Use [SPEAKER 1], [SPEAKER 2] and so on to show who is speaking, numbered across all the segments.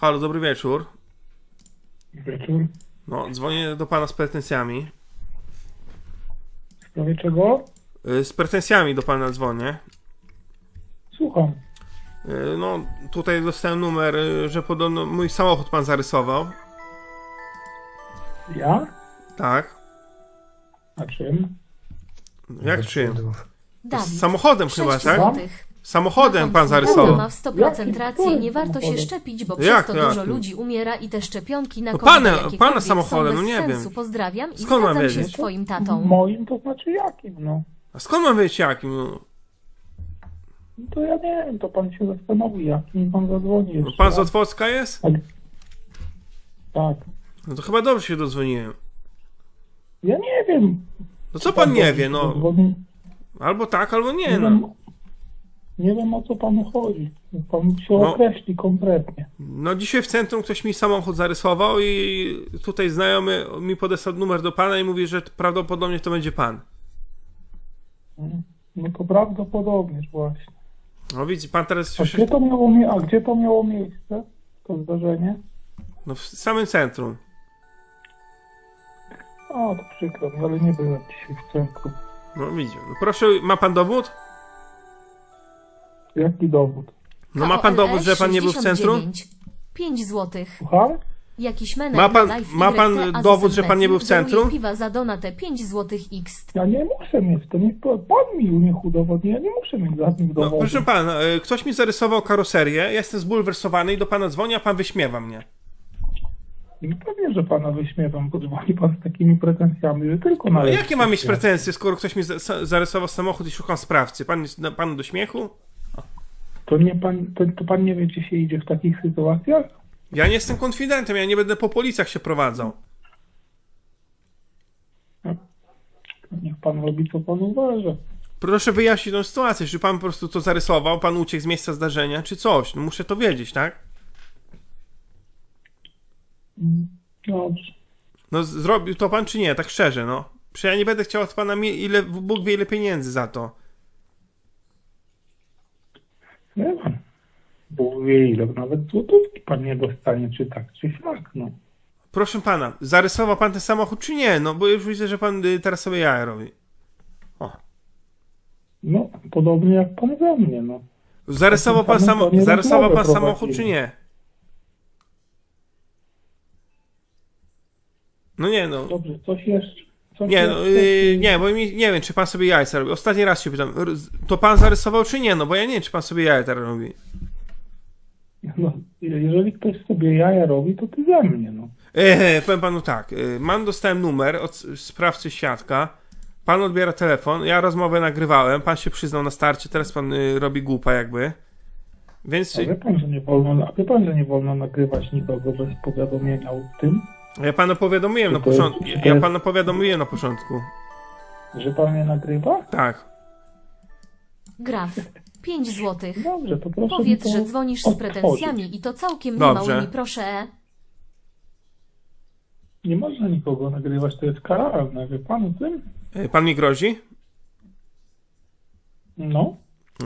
[SPEAKER 1] Halo, dobry wieczór.
[SPEAKER 2] Wieczór.
[SPEAKER 1] No, dzwonię do pana z pretensjami.
[SPEAKER 2] W sprawie czego?
[SPEAKER 1] Y, Z pretensjami do pana dzwonię.
[SPEAKER 2] Słucham.
[SPEAKER 1] Y, No, tutaj dostałem numer, y, że podobno mój samochód pan zarysował.
[SPEAKER 2] Ja?
[SPEAKER 1] Tak.
[SPEAKER 2] A czym?
[SPEAKER 1] Jak czym?
[SPEAKER 3] Dawid,
[SPEAKER 1] Z samochodem
[SPEAKER 3] 6
[SPEAKER 1] chyba, tak?
[SPEAKER 3] złotych.
[SPEAKER 1] Samochodem pan zarysował.
[SPEAKER 3] ma w 100%
[SPEAKER 2] Jaki
[SPEAKER 3] racji, nie warto się szczepić, bo
[SPEAKER 1] Jak
[SPEAKER 3] przez to
[SPEAKER 1] to
[SPEAKER 3] dużo ludzi umiera i te szczepionki na
[SPEAKER 1] No
[SPEAKER 3] COVID
[SPEAKER 1] pana-
[SPEAKER 3] jakiekolwiek
[SPEAKER 1] pana
[SPEAKER 3] są
[SPEAKER 1] samochodem,
[SPEAKER 3] bez
[SPEAKER 1] no nie
[SPEAKER 3] sensu.
[SPEAKER 1] wiem.
[SPEAKER 3] Pozdrawiam i
[SPEAKER 1] Skąd mam
[SPEAKER 3] zgadzam się
[SPEAKER 1] wiedzieć?
[SPEAKER 3] z twoim tatą.
[SPEAKER 2] Moim to znaczy jakim, no.
[SPEAKER 1] A skąd mam wiedzieć jakim? No,
[SPEAKER 2] No To ja nie wiem, to pan się zastanowi, jakim pan zadzwoni
[SPEAKER 1] No,
[SPEAKER 2] jeszcze.
[SPEAKER 1] pan z Otwocka jest?
[SPEAKER 2] Tak.
[SPEAKER 1] No to chyba dobrze się dodzwoniłem.
[SPEAKER 2] Ja nie wiem.
[SPEAKER 1] No co pan nie wie, no.
[SPEAKER 2] Zadzwoni-
[SPEAKER 1] Albo tak, albo nie,
[SPEAKER 2] Nie
[SPEAKER 1] no.
[SPEAKER 2] Nie wiem o co panu chodzi. Pan się
[SPEAKER 1] No.
[SPEAKER 2] określi konkretnie.
[SPEAKER 1] No dzisiaj w centrum ktoś mi samochód zarysował i tutaj znajomy mi podesłał numer do pana i mówi, że prawdopodobnie to będzie pan.
[SPEAKER 2] No to prawdopodobnież właśnie.
[SPEAKER 1] No widzi, pan teraz
[SPEAKER 2] A gdzie to miało, a gdzie to miało miejsce? To zdarzenie?
[SPEAKER 1] no w samym centrum.
[SPEAKER 2] O, to przykro ale nie byłem dzisiaj w centrum.
[SPEAKER 1] No widzi. No proszę, ma pan dowód?
[SPEAKER 2] Jaki dowód?
[SPEAKER 1] No ma pan dowód, że pan nie był w centrum?
[SPEAKER 3] 5 złotych.
[SPEAKER 2] Słucham?
[SPEAKER 3] Jakiś menel
[SPEAKER 1] Ma pan- ma pan dowód, że pan nie był w centrum?
[SPEAKER 3] piwa za donatę 5 złotych x.
[SPEAKER 2] Ja nie muszę mieć, to niech pan mi niech udowodni, ja nie muszę mieć żadnych
[SPEAKER 1] No,
[SPEAKER 2] dowodów.
[SPEAKER 1] proszę pana, y, ktoś mi zarysował karoserię, ja jestem zbulwersowany i do pana dzwoni, a pan wyśmiewa mnie.
[SPEAKER 2] No pewnie, że pana wyśmiewam, bo dzwoni pan z takimi pretensjami, że tylko na
[SPEAKER 1] No, jakie mam mieć pretensje, skoro ktoś mi za- za- zarysował samochód i szukam sprawcy? Pan jest na- panu do śmiechu?
[SPEAKER 2] To nie pan, to, to pan nie wie, gdzie się idzie w takich sytuacjach?
[SPEAKER 1] Ja nie jestem konfidentem, ja nie będę po policjach się prowadzał.
[SPEAKER 2] Niech pan robi, co pan uważa.
[SPEAKER 1] Proszę wyjaśnić tą sytuację, czy pan po prostu to zarysował, pan uciekł z miejsca zdarzenia, czy coś. No muszę to wiedzieć, tak?
[SPEAKER 2] Dobrze.
[SPEAKER 1] No z- zrobił to pan, czy nie, tak szczerze, no. Przecież ja nie będę chciał od pana ile, Bóg wie ile pieniędzy za to.
[SPEAKER 2] Nie wiem. Bo wie ile, nawet złotówki pan nie dostanie, czy tak, czy siak, no.
[SPEAKER 1] Proszę pana, zarysował pan ten samochód, czy nie? No bo już widzę, że pan y, teraz sobie jaja robi. O.
[SPEAKER 2] No, podobnie jak pan ze mnie, no.
[SPEAKER 1] Zarysował pan, samo- zarysował pan samochód, czy nie? No nie, no.
[SPEAKER 2] Dobrze, coś jeszcze?
[SPEAKER 1] Nie, no, yy, nie, bo mi, nie wiem, czy pan sobie jajca robi. Ostatni raz się pytam, to pan zarysował, czy nie? No bo ja nie wiem, czy pan sobie jajca robi.
[SPEAKER 2] No, jeżeli ktoś sobie jaja robi, to ty ze mnie, no.
[SPEAKER 1] Eee, powiem panu tak, yy, mam, dostałem numer od sprawcy świadka, pan odbiera telefon, ja rozmowę nagrywałem, pan się przyznał na starcie, teraz pan y, robi głupa jakby. Więc
[SPEAKER 2] A wie pan, że nie wolno, a wie pan, że nie wolno nagrywać nikogo bez powiadomienia o tym,
[SPEAKER 1] ja panu powiadomiłem na początku, ja powiadomiłem na początku.
[SPEAKER 2] że pan mnie nagrywa?
[SPEAKER 1] Tak.
[SPEAKER 3] Graf. 5 złotych.
[SPEAKER 2] Dobrze, to proszę
[SPEAKER 3] Powiedz,
[SPEAKER 2] mi to
[SPEAKER 3] że dzwonisz z
[SPEAKER 2] odtworzyć.
[SPEAKER 3] pretensjami i to całkiem
[SPEAKER 1] Dobrze.
[SPEAKER 3] niemałymi, proszę.
[SPEAKER 2] Nie można nikogo nagrywać, to jest karalne, wie pan o tym?
[SPEAKER 1] Yy, Pan mi grozi?
[SPEAKER 2] No.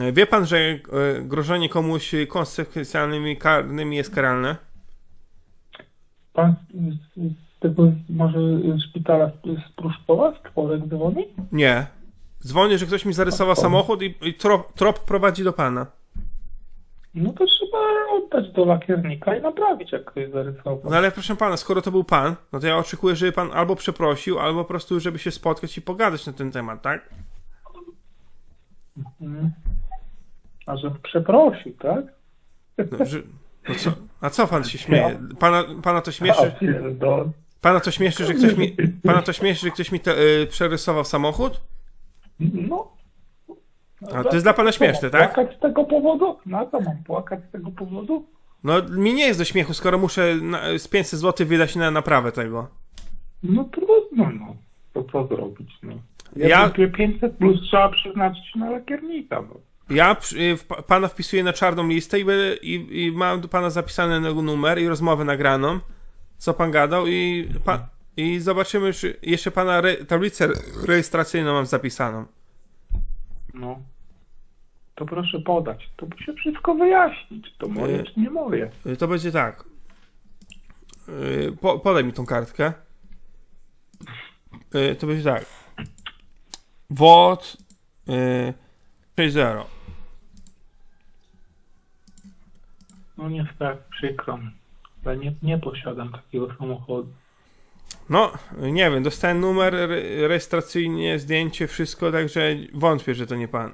[SPEAKER 1] Yy, Wie pan, że yy, grożenie komuś konsekwencjami karnymi jest karalne?
[SPEAKER 2] Pan z, z, tego może szpitala z, z Pruszkowa, z Tworek dzwoni?
[SPEAKER 1] Nie. Dzwonię, że ktoś mi zarysował samochód i, i trop, trop prowadzi do pana.
[SPEAKER 2] No to trzeba oddać do lakiernika i naprawić, jak ktoś zarysował.
[SPEAKER 1] No ale proszę pana, skoro to był pan, no to ja oczekuję, żeby pan albo przeprosił, albo po prostu, żeby się spotkać i pogadać na ten temat, tak?
[SPEAKER 2] Mhm. A że przeprosił, tak?
[SPEAKER 1] No, że, no co, a co pan się śmieje? Pana, pana to śmieszy?
[SPEAKER 2] pierdol.
[SPEAKER 1] Pana to śmieszy, że ktoś mi, pana to śmieszy, że ktoś mi te, y, przerysował samochód?
[SPEAKER 2] No.
[SPEAKER 1] A to jest dla pana śmieszne, tak?
[SPEAKER 2] Płakać z tego powodu? Na co mam płakać z tego powodu?
[SPEAKER 1] No mi nie jest do śmiechu, skoro muszę na, z 500 zł wydać na naprawę tego.
[SPEAKER 2] No trudno, no. To co zrobić, no. Ja,
[SPEAKER 1] Ja-
[SPEAKER 2] ja... 500 plus trzeba przeznaczyć na lakiernika, no.
[SPEAKER 1] Ja y, pana wpisuję na czarną listę i, i, i mam do pana zapisany numer i rozmowę nagraną, co pan gadał i, pa, i zobaczymy, czy jeszcze pana re, tablicę rejestracyjną mam zapisaną.
[SPEAKER 2] No. To proszę podać. To się wszystko wyjaśnić. To moje
[SPEAKER 1] Y-
[SPEAKER 2] czy nie moje.
[SPEAKER 1] Y, To będzie tak. Po, podaj mi tą kartkę. To będzie tak. WOT yy, 60.
[SPEAKER 2] No niestety, przykro mi. Ja nie, nie posiadam takiego samochodu.
[SPEAKER 1] No, nie wiem, dostałem numer re- rejestracyjny, zdjęcie, wszystko, także wątpię, że to nie pan.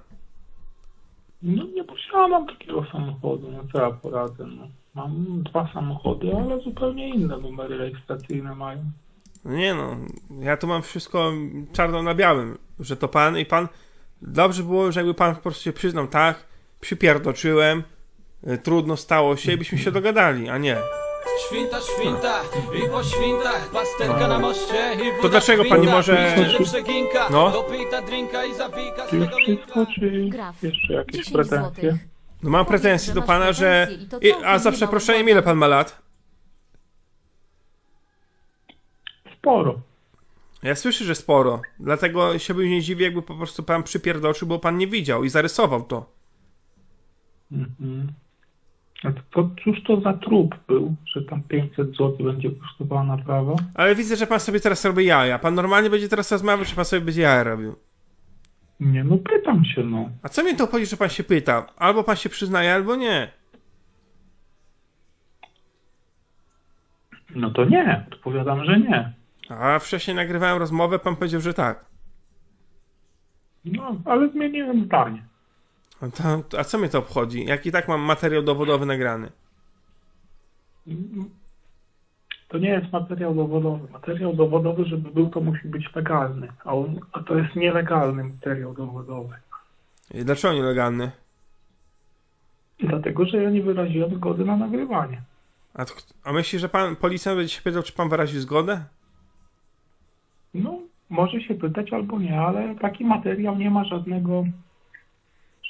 [SPEAKER 2] No nie posiadam takiego samochodu, no co ja poradzę, no. Mam dwa samochody, ale zupełnie inne numery rejestracyjne mają.
[SPEAKER 1] No Nie no, ja tu mam wszystko czarno na białym, że to pan i pan. Dobrze było, że jakby pan po prostu się przyznał, tak, przypierdoczyłem, trudno stało się i byśmy się dogadali, a nie.
[SPEAKER 4] Świnta, świnta i po świntach Pasterka na moście i woda
[SPEAKER 1] To dlaczego pan nie
[SPEAKER 4] kwinta.
[SPEAKER 1] może-
[SPEAKER 4] przeginka
[SPEAKER 1] No.
[SPEAKER 4] Dopita drinka i zapika z
[SPEAKER 2] Czy już
[SPEAKER 4] tego
[SPEAKER 2] wszystko, czy
[SPEAKER 3] Graf.
[SPEAKER 2] jeszcze jakieś
[SPEAKER 3] 10
[SPEAKER 2] pretensje?
[SPEAKER 3] złotych.
[SPEAKER 1] No mam pretensje do pana, że.
[SPEAKER 3] i
[SPEAKER 1] a za
[SPEAKER 3] nie
[SPEAKER 1] przeproszeniem, ile pan ma lat?
[SPEAKER 2] Sporo.
[SPEAKER 1] Ja słyszę, że sporo. Dlatego się bym nie dziwił, jakby po prostu pan przypierdoczył, bo pan nie widział i zarysował to.
[SPEAKER 2] Mhm. To cóż to za trup był, że tam 500 zł będzie kosztowała naprawa?
[SPEAKER 1] Ale widzę, że pan sobie teraz robi jaja. Pan normalnie będzie teraz rozmawiał, czy pan sobie będzie jaja robił?
[SPEAKER 2] Nie, no pytam się, no.
[SPEAKER 1] A co mnie to obchodzi, że pan się pyta? Albo pan się przyznaje, albo nie.
[SPEAKER 2] No to nie, odpowiadam, że nie.
[SPEAKER 1] A wcześniej nagrywałem rozmowę, pan powiedział, że tak.
[SPEAKER 2] No, ale zmieniłem zdanie.
[SPEAKER 1] No to, a co mnie to obchodzi? Jak i tak mam materiał dowodowy nagrany.
[SPEAKER 2] To nie jest materiał dowodowy. Materiał dowodowy, żeby był, to musi być legalny. A, on, a to jest nielegalny materiał dowodowy.
[SPEAKER 1] I Dlaczego nielegalny?
[SPEAKER 2] Dlatego, że ja nie wyraziłem zgody na nagrywanie.
[SPEAKER 1] A, to- a myśli, że pan policjant będzie się pytał, czy pan wyraził zgodę?
[SPEAKER 2] No, może się pytać albo nie, ale taki materiał nie ma żadnego,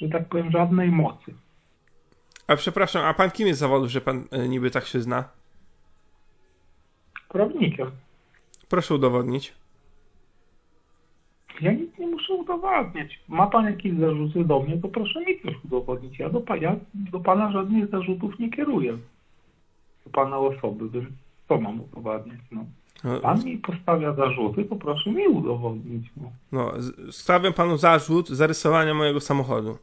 [SPEAKER 2] że tak powiem, żadnej mocy.
[SPEAKER 1] A przepraszam, a pan kim jest zawodu, że pan e, niby tak się zna?
[SPEAKER 2] Prawnikiem.
[SPEAKER 1] Proszę udowodnić.
[SPEAKER 2] Ja nic nie muszę udowadniać. Ma pan jakieś zarzuty do mnie, to proszę mi coś udowodnić. Ja do, pa, ja do pana żadnych zarzutów nie kieruję. Do pana osoby, więc co mam udowadniać? No.
[SPEAKER 1] No,
[SPEAKER 2] Pan mi postawia zarzuty, to proszę mi udowodnić. No.
[SPEAKER 1] no, stawiam panu zarzut zarysowania mojego samochodu.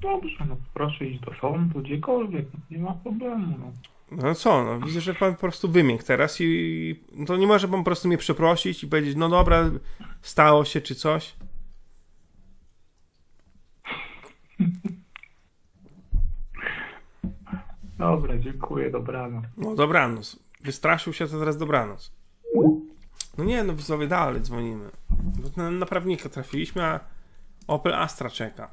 [SPEAKER 2] Dobrze, no proszę iść do sądu, gdziekolwiek, no, nie ma problemu. No.
[SPEAKER 1] No co, no widzę, że pan po prostu wymiękł teraz i to nie może pan po prostu mnie przeprosić i powiedzieć, no dobra, stało się czy coś.
[SPEAKER 2] Dobra, dziękuję, dobranoc.
[SPEAKER 1] No dobranoc. Wystraszył się, to teraz dobranoc. No nie, no widzowie, dalej dzwonimy. No, Na, na prawnika trafiliśmy, a Opel Astra czeka.